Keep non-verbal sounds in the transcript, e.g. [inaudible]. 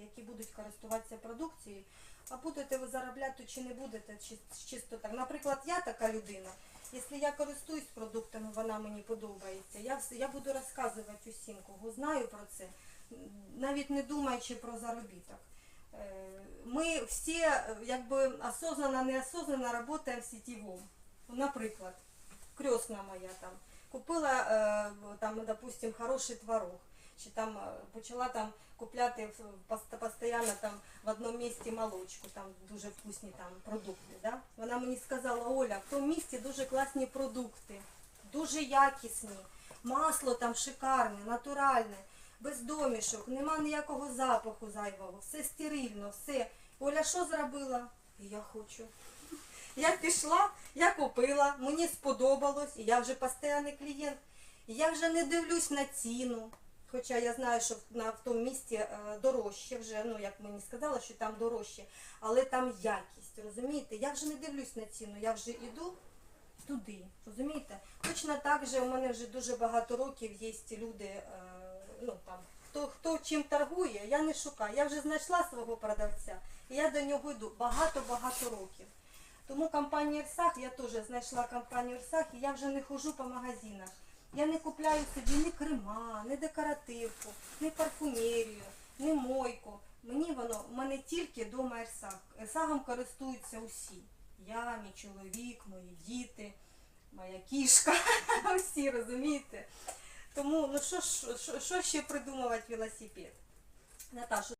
які будуть користуватися продукцією. А будете ви заробляти чи не будете, чи- чисто так. Наприклад, я така людина. Якщо я користуюсь продуктами, вона мені подобається. Я я буду розказувати усім, кого знаю про це, навіть не думаючи про заробіток. Е, Ми всі е, якби осознанно, неосознанно працюємо в сетевому. Наприклад, крестна моя там купила е, там, допустим, хороший творог. Чи там е, почала там купляти постійно там в одному місці молочку, там дуже вкусні там продукти. Да? Вона мені сказала, Оля, в тому місці дуже класні продукти, дуже якісні, масло там шикарне, натуральне, без домішок, нема ніякого запаху зайвого, все стерильно, все. Оля що зробила? І я хочу. [laughs] Я пішла, я купила, мені сподобалось, і я вже постійний клієнт. Я вже не дивлюсь на ціну. Хоча я знаю, що на, в тому місці е, дорожче вже, ну як мені сказали, що там дорожче, але там якість, розумієте? Я вже не дивлюсь на ціну, я вже йду туди, розумієте? Точно так же у мене вже дуже багато років є люди, е, ну там, хто, хто чим торгує, я не шукаю. Я вже знайшла свого продавця, і я до нього йду багато-багато років. Тому компанія Ірсах, я теж знайшла компанію Ірсах, і я вже не ходжу по магазинах. Я не купляю собі ні крема, ні декоративку, ні парфумерію, ні мойку. Мені воно, в мене тільки дома Ірсах. Ірсагом користуються усі. Я, мій чоловік, мої діти, моя кішка, [laughs] всі розумієте. Тому ну що ще придумувати велосипед? Наташа,